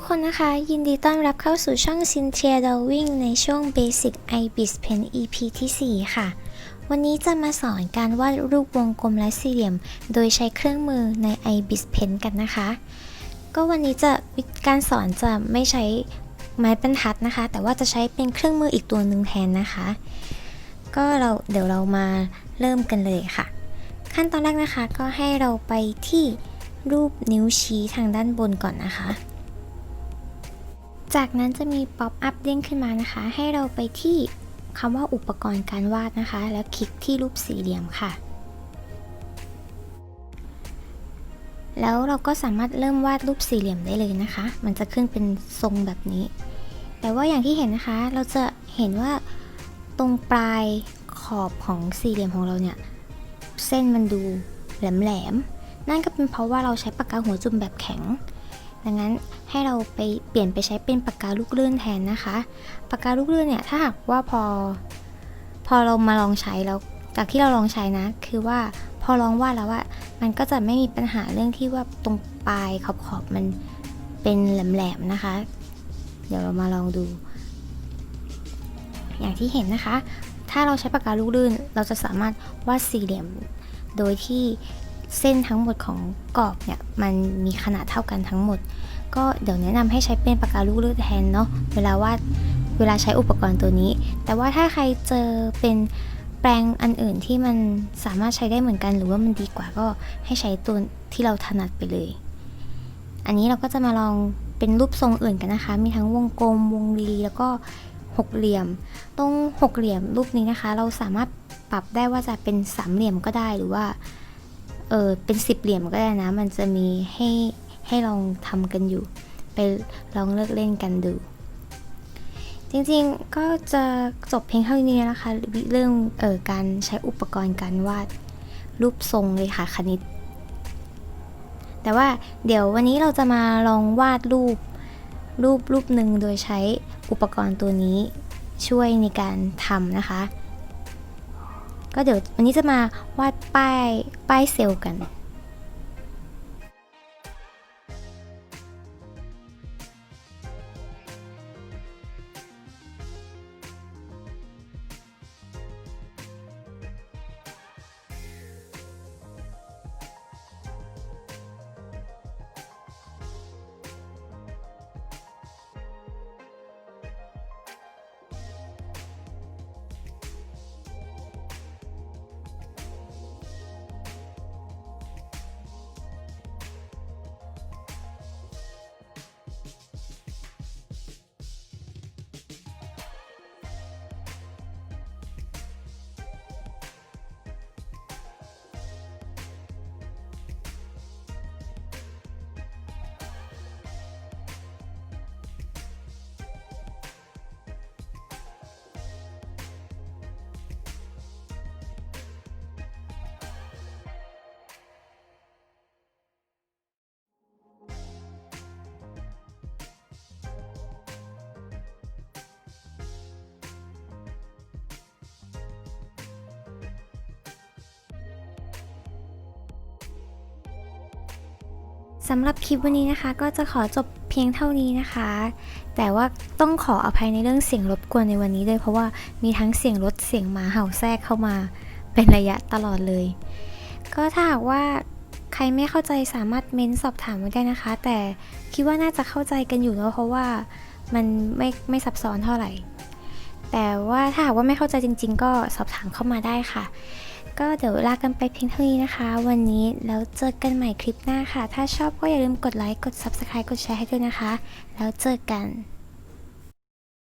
กคนนะคะ ยินดีต้อนรับเข้าสู่ช่อง Cynthia Drawing ในช่วง Basic IBIS Pen EP ที่ 4 ค่ะ วันนี้จะมาสอนการวาดรูปวงกลมและสี่เหลี่ยม โดยใช้เครื่องมือใน IBIS Pen กันนะคะ ก็วันนี้จะการสอนจะไม่ใช้ไม้บรรทัดนะคะ แต่ว่าจะใช้เป็นเครื่องมืออีกตัวหนึ่งแทนนะคะ ก็เราเดี๋ยวเรามาเริ่มกันเลยค่ะ ขั้นตอนแรกนะคะก็ให้เราไปที่รูปนิ้วชี้ทางด้านบนก่อนนะคะ จากนั้นจะมีป๊อปอัพเด้งขึ้นมานะคะ ให้เราไปที่คำว่าอุปกรณ์การวาดนะคะ แล้วคลิกที่รูปสี่เหลี่ยมค่ะ แล้วเราก็สามารถเริ่มวาดรูปสี่เหลี่ยมได้เลยนะคะ มันจะขึ้นเป็นทรงแบบนี้ แต่ว่าอย่างที่เห็นนะคะ เราจะเห็นว่าตรงปลายขอบของสี่เหลี่ยมของเราเนี่ย เส้นมันดูแหลมๆ นั่นก็เป็นเพราะว่าเราใช้ปากกาหัวจุ่มแบบแข็ง ดังนั้นให้เราไปเปลี่ยนไปใช้เป็นปากกาลูกเลื่อนแทนนะคะ ปากกาลูกเลื่อนเนี่ยถ้าหากว่าพอ พอเรามาลองใช้แล้วจากที่เราลองใช้นะ คือว่าพอลองวาดแล้วว่ามันก็จะไม่มีปัญหาเรื่องที่ว่าตรงปลายขอบขอบมันเป็นแหลมๆนะคะ เดี๋ยวเรามาลองดู อย่างที่เห็นนะคะ ถ้าเราใช้ปากกาลูกลื่น เราจะสามารถวาดสี่เหลี่ยม โดยที่ เส้นทั้งหมดของกรอบเนี่ยมันมีขนาดเท่ากันทั้งหมด ก็เดี๋ยวแนะนำให้ใช้เป็นปากกาลูกลื่นแทนเนาะเวลาวาดเวลาใช้อุปกรณ์ตัวนี้ แต่ว่าถ้าใครเจอเป็นแปรงอันอื่นที่มันสามารถใช้ได้เหมือนกันหรือว่ามันดีกว่าก็ให้ใช้ตัวที่เราถนัดไปเลย อันนี้เราก็จะมาลองเป็นรูปทรงอื่นกันนะคะ มีทั้งวงกลม วงรีแล้วก็หกเหลี่ยม ตรงหกเหลี่ยมรูปนี้นะคะ เราสามารถปรับได้ว่าจะเป็นสามเหลี่ยมก็ได้หรือว่า เออเป็นสิบเหลี่ยมก็ได้นะ มันจะมีให้ให้ลองทำกันอยู่ ไปลองเลือกเล่นกันดู จริงๆก็จะจบเพียงเท่านี้นะคะ เรื่องเออการใช้อุปกรณ์การวาดรูปทรงเลยค่ะคณิต แต่ว่าเดี๋ยววันนี้เราจะมาลองวาดรูปรูปรูปหนึ่งโดยใช้อุปกรณ์ตัวนี้ช่วยในการทำนะคะ ก็เดี๋ยววันนี้จะมาวาดป้ายป้ายเซลล์กัน สำหรับคลิปวันนี้นะคะ ก็จะขอจบเพียงเท่านี้นะคะ แต่ว่าต้องขออภัยในเรื่องเสียงรบกวนในวันนี้ด้วยเพราะว่ามีทั้งเสียงรถเสียงหมาเห่าแทรกเข้ามาเป็นระยะตลอดเลย ก็ถ้าหากว่าใครไม่เข้าใจสามารถเม้นสอบถามไว้ได้นะคะ แต่คิดว่าน่าจะเข้าใจกันอยู่แล้วเพราะว่ามันไม่ไม่ซับซ้อนเท่าไหร่ แต่ว่าถ้าหากว่าไม่เข้าใจจริง ๆ ก็สอบถามเข้ามาได้ค่ะ ก็เดี๋ยวลากันไปเพียงเท่านี้นะคะ วันนี้แล้วเจอกันใหม่คลิปหน้าค่ะ ถ้าชอบก็อย่าลืมกดไลค์ กด Subscribe กดแชร์ให้ด้วยนะคะ แล้วเจอกัน